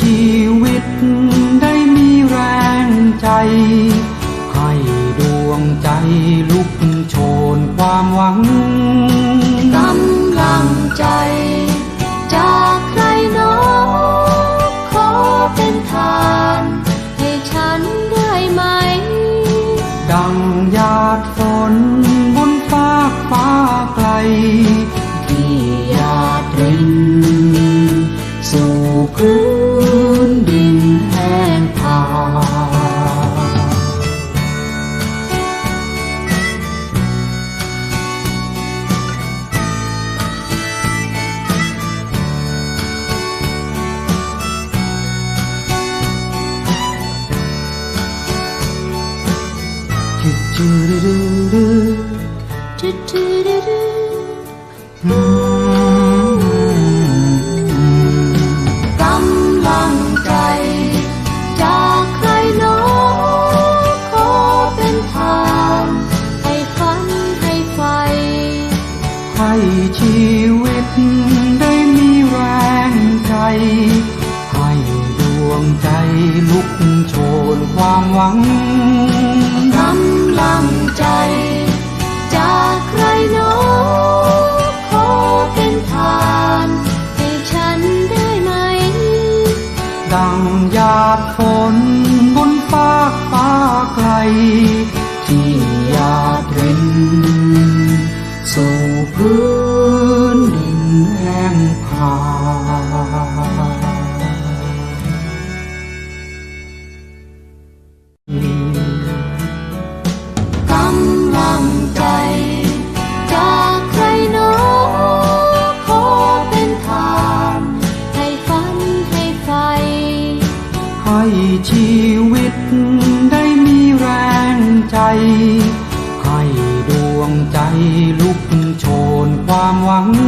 ชีวิตได้มีแรงใจ ให้ดวงใจลุกโชนความหวังกำลังใจ จากใครน้อขอเป็นทาน ให้ฉันได้ไหม ดังหยาดฝนบนฟากฟ้าไกล ที่หยาดรินสู่พื้น ดินแห้งผาดูดูดูดูดูดูดูาบฝน หวัง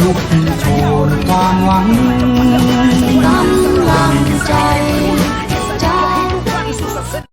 ลุกโชนความหวังกำลังใจ